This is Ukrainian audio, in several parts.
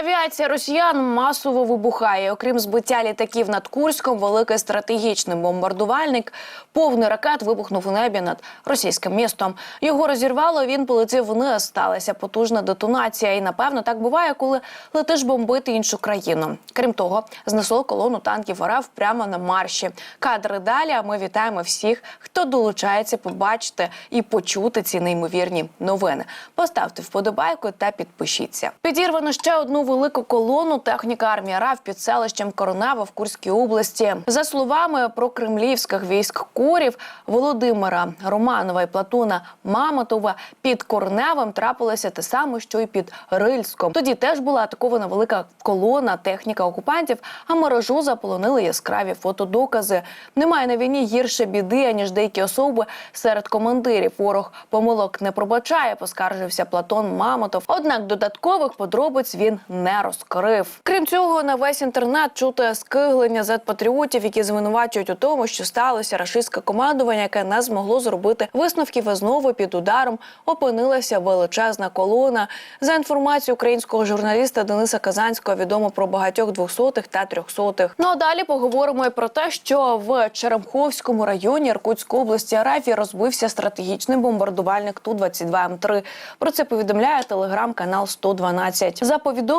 Авіація росіян масово вибухає. Окрім збиття літаків над Курськом, великий стратегічний бомбардувальник, повний ракет вибухнув у небі над російським містом. Його розірвало. Він полетів вниз. Сталася потужна детонація. І напевно так буває, коли летиш бомбити іншу країну. Крім того, знесло колону танків РФ прямо на марші. Кадри далі. А ми вітаємо всіх, хто долучається побачити і почути ці неймовірні новини. Поставте вподобайку та підпишіться. Підірвано ще одну велику колону техніка армії РАФ під селищем Коронава в Курській області. За словами прокремлівських військ курів Володимира Романова і Платона Мамотова, під Корневом трапилося те саме, що й під Рильськом. Тоді теж була атакована велика колона техніка окупантів, а мережу заполонили яскраві фотодокази. Немає на війні гірше біди, аніж деякі особи серед командирів. Ворог помилок не пробачає, поскаржився Платон Мамотов. Однак додаткових подробиць він не розкрив. Крім цього, на весь інтернет чути скиглення зет-патріотів, які звинувачують у тому, що сталося рашистське командування, яке не змогло зробити висновків і знову під ударом опинилася величезна колона. За інформацією українського журналіста Дениса Казанського відомо про багатьох двохсотих та трьохсотих. Ну а далі поговоримо і про те, що в Черемховському районі Иркутської області Арафії розбився стратегічний бомбардувальник ту 22 м 3 Про це повідомляє телеграм-канал 112. За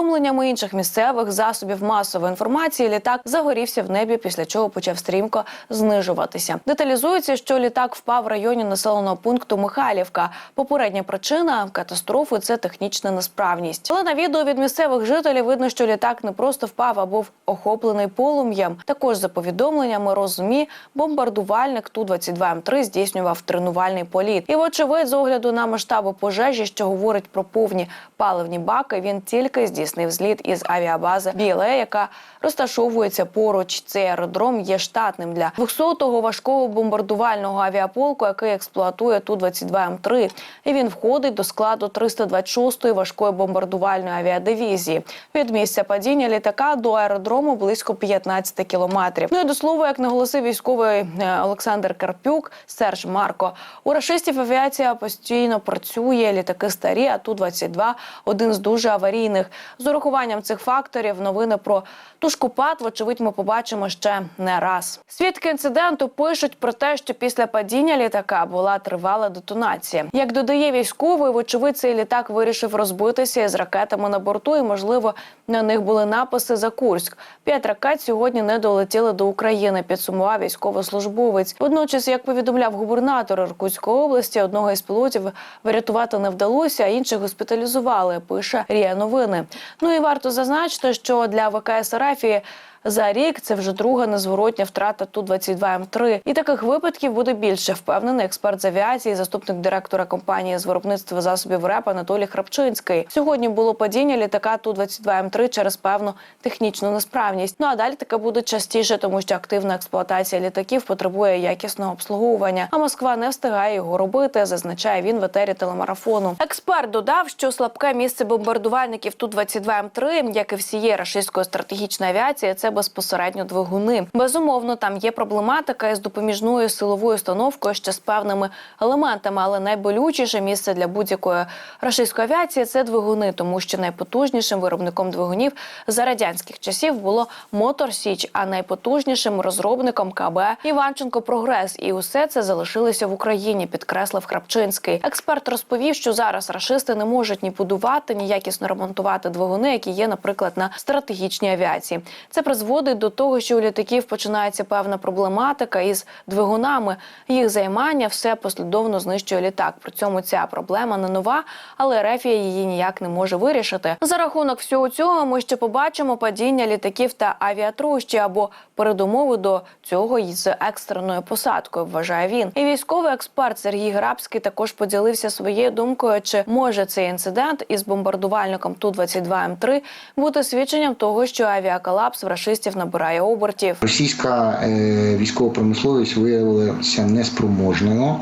повідомленнями інших місцевих засобів масової інформації, літак загорівся в небі, після чого почав стрімко знижуватися. Деталізується, що літак впав в районі населеного пункту Михайлівка. Попередня причина катастрофи це технічна несправність. Але на відео від місцевих жителів видно, що літак не просто впав, а був охоплений полум'ям. Також за повідомленнями розумі, бомбардувальник ту 22 м 3 здійснював тренувальний політ. І, вочевидь, з огляду на масштаби пожежі, що говорить про повні паливні баки, він тільки здійснив зліт із авіабази Біле, яка розташовується поруч. Цей аеродром є штатним для 200-го важкого бомбардувального авіаполку, який експлуатує ту 22 м 3 І він входить до складу 326-ї важкої бомбардувальної авіадивізії. Від місця падіння літака до аеродрому близько 15 кілометрів. Ну і до слова, як наголосив військовий е, Олександр Карпюк, Серж Марко, у рашистів авіація постійно працює. Літаки старі, а ту 22 один з дуже аварійних. З урахуванням цих факторів новини про тушкопад, вочевидь, ми побачимо ще не раз. Свідки інциденту пишуть про те, що після падіння літака була тривала детонація. Як додає військовий, вочевидь, цей літак вирішив розбитися із ракетами на борту, і можливо на них були написи за Курськ. П'ять ракет сьогодні не долетіли до України. Підсумував військовослужбовець. Водночас, як повідомляв губернатор Іркутської області, одного із пілотів врятувати не вдалося, а інших госпіталізували. Пише Рія Новини. Ну і варто зазначити, що для ВКС Арафії за рік це вже друга незворотня втрата ту 22 м 3 І таких випадків буде більше. Впевнений експерт з авіації, заступник директора компанії з виробництва засобів РЕП Анатолій Храпчинський. Сьогодні було падіння літака ту 22 м 3 через певну технічну несправність. Ну а далі таке буде частіше, тому що активна експлуатація літаків потребує якісного обслуговування. А Москва не встигає його робити. Зазначає він в етері телемарафону. Експерт додав, що слабке місце бомбардувальників ту 22 м 3 як і всієї рашистської стратегічної авіації, це безпосередньо двигуни. Безумовно, там є проблематика із допоміжною силовою установкою ще з певними елементами, але найболючіше місце для будь-якої рашистської авіації це двигуни, тому що найпотужнішим виробником двигунів за радянських часів було Мотор Січ, а найпотужнішим розробником КБ Іванченко Прогрес. І усе це залишилося в Україні, підкреслив Храпчинський. Експерт розповів, що зараз рашисти не можуть ні будувати, ні якісно ремонтувати двигуни, які є, наприклад, на стратегічній авіації. Це призводить до того, що у літаків починається певна проблематика із двигунами. Їх займання все послідовно знищує літак. При цьому ця проблема не нова, але Рефія її ніяк не може вирішити. За рахунок всього цього ми ще побачимо падіння літаків та авіатрощі або передумови до цього із екстреною посадкою. Вважає він. І військовий експерт Сергій Грабський також поділився своєю думкою, чи може цей інцидент із бомбардувальником ту 22 м 3 бути свідченням того, що авіаколапс в рашистів набирає обертів. Російська е, військова промисловість виявилася неспроможною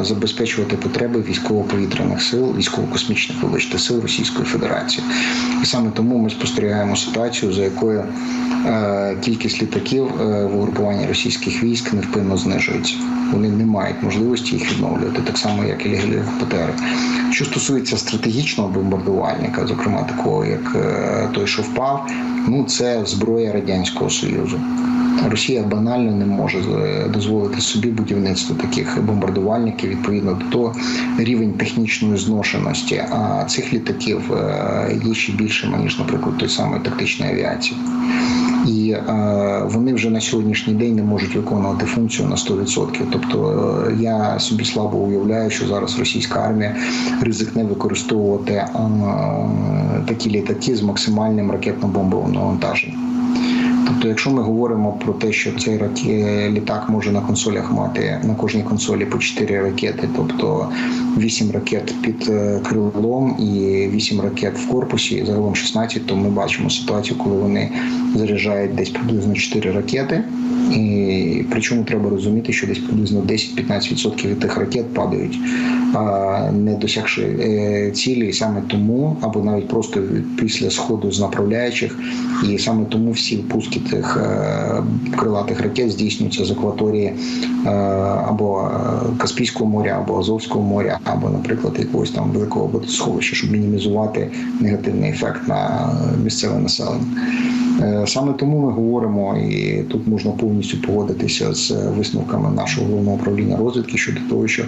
забезпечувати потреби військово-повітряних сил, військово-космічних вибачте сил Російської Федерації. І саме тому ми спостерігаємо ситуацію, за якою е, кількість літаків е, в угрупуванні російських військ невпинно знижується. Вони не мають можливості їх відновлювати, так само як і гелікоптери. Що стосується стратегічного бомбардувальника, зокрема такого як той, що впав, ну це зброя радянського союзу. Росія банально не може е, дозволити собі будівництво таких бомбардувальників. Відповідно до того, рівень технічної зношеності а цих літаків е, є ще більшим ніж, наприклад, той самої тактичної авіації. І е, вони вже на сьогоднішній день не можуть виконувати функцію на 100%. Тобто е, я собі слабо уявляю, що зараз російська армія ризикне використовувати е, такі літаки з максимальним ракетно-бомбовим навантаженням. Тобто, якщо ми говоримо про те, що цей раке- літак може на консолях мати на кожній консолі по 4 ракети, тобто 8 ракет під е, крилом і 8 ракет в корпусі, загалом 16, то ми бачимо ситуацію, коли вони заряджають десь приблизно 4 ракети. І причому треба розуміти, що десь приблизно 10-15% від тих ракет падають, не досягши е, цілі, саме тому, або навіть просто після сходу з направляючих, і саме тому всі пуски тих е, крилатих ракет здійснюються з акваторії е, або е, Каспійського моря, або Азовського моря, або, наприклад, якогось там великого водосховища, щоб мінімізувати негативний ефект на місцеве населення. Е, Саме тому ми говоримо, і тут можна повністю погодитися з висновками нашого головного управління розвідки щодо того, що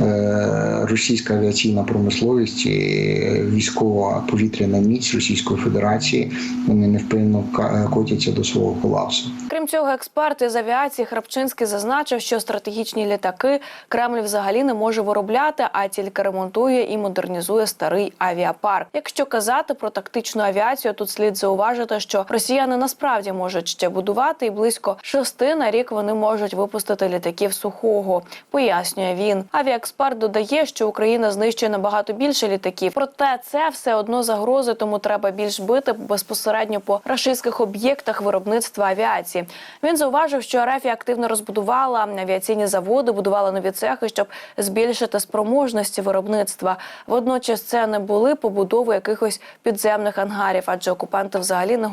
е, російська авіаційна промисловість військова повітряна міць Російської Федерації вони невпинно котяться до свого колапсу. Крім цього, експерт із авіації Храпчинський зазначив, що стратегічні літаки Кремль взагалі не може виробляти, а тільки ремонтує і модернізує старий авіапарк. Якщо казати про тактичну авіацію, тут слід зауважити, що росіяни насправді можуть ще будувати, і близько шести на рік вони можуть випустити літаків сухого. Пояснює він. Авіаексперт додає, що Україна знищує набагато більше літаків. Проте це все одно загрози, тому треба більш бити безпосередньо по рашистських об'єктах виробництва авіації. Він зауважив, що РФ активно розбудувала авіаційні заводи, будувала нові цехи, щоб збільшити спроможності виробництва. Водночас це не були побудови якихось підземних ангарів, адже окупанти взагалі не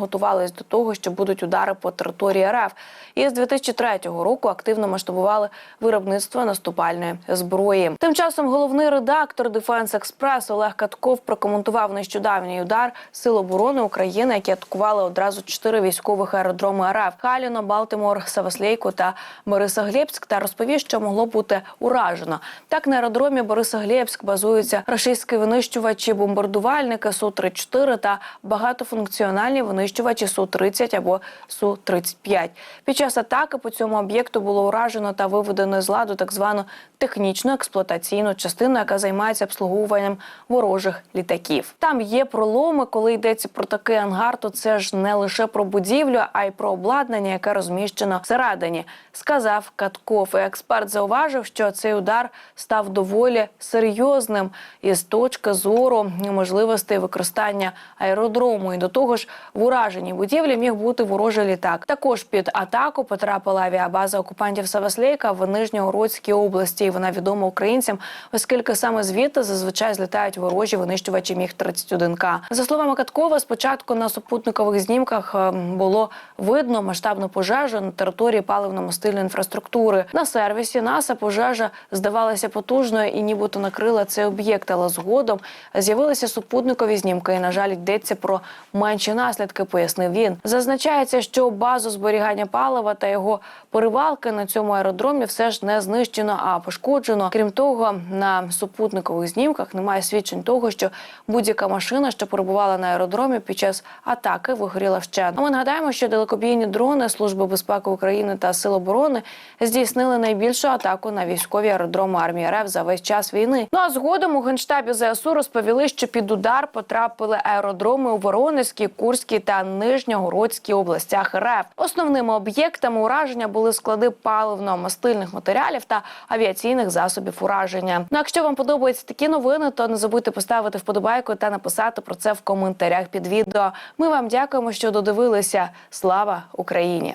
готувались до того, що будуть удари по території РФ. І з 2003 року активно масштабували виробництво наступальної зброї. Тим часом головний редактор Defense Express Олег Катков прокоментував нещодавній удар Сил оборони України, які атакували одразу чотири військових аеродроми РФ – Халіно, Балтимор, Саваслейку та Борисоглєбськ, та розповів, що могло бути уражено. Так на аеродромі Борисоглєбськ базуються рашистські винищувачі, бомбардувальники су 34 та багатофункціональні винищувачі су 30 або су 35 Під час атаки по цьому об'єкту було уражено та виведено з ладу так звану технічну експлуатаційну частину, яка займається обслуговуванням ворожих літаків. Там є проломи, коли йдеться про такий ангар, то це ж не лише про будівлю, а й про обладнання, яке розміщено всередині, сказав Катков. І експерт зауважив, що цей удар став доволі серйозним із точки зору можливостей використання аеродрому. І до того ж, в ураженій будівлі міг бути ворожий літак. Також під атаку потрапила авіабаза окупантів Саваслейка в Нижньогородській області. І вона відома українцям, оскільки саме звідти зазвичай злітають ворожі винищувачі міг 31 к За словами Каткова, спочатку на супутникових знімках е, було видно масштабну пожежу на території паливно-мастильної інфраструктури. На сервісі НАСА пожежа здавалася потужною і нібито накрила цей об'єкт, але згодом з'явилися супутникові знімки. І на жаль, йдеться про менші наслідки. Пояснив він. Зазначається, що базу зберігання палива та його перевалки на цьому аеродромі все ж не знищено, а пошкоджено. Крім того, на супутникових знімках немає свідчень того, що будь-яка машина, що перебувала на аеродромі під час атаки, вигоріла вщент. А ми нагадаємо, що далекобійні дрони Служби безпеки України та Сил оборони здійснили найбільшу атаку на військові аеродроми армії РФ за весь час війни. Ну а згодом у генштабі ЗСУ розповіли, що під удар потрапили аеродроми у Воронезькій, Курській та Нижньогородській областях РФ. Основними об'єктами ураження були склади паливно-мастильних матеріалів та авіаційних засобів ураження. Ну, якщо вам подобаються такі новини, то не забудьте поставити вподобайку та написати про це в коментарях під відео. Ми вам дякуємо, що додивилися. Слава Україні!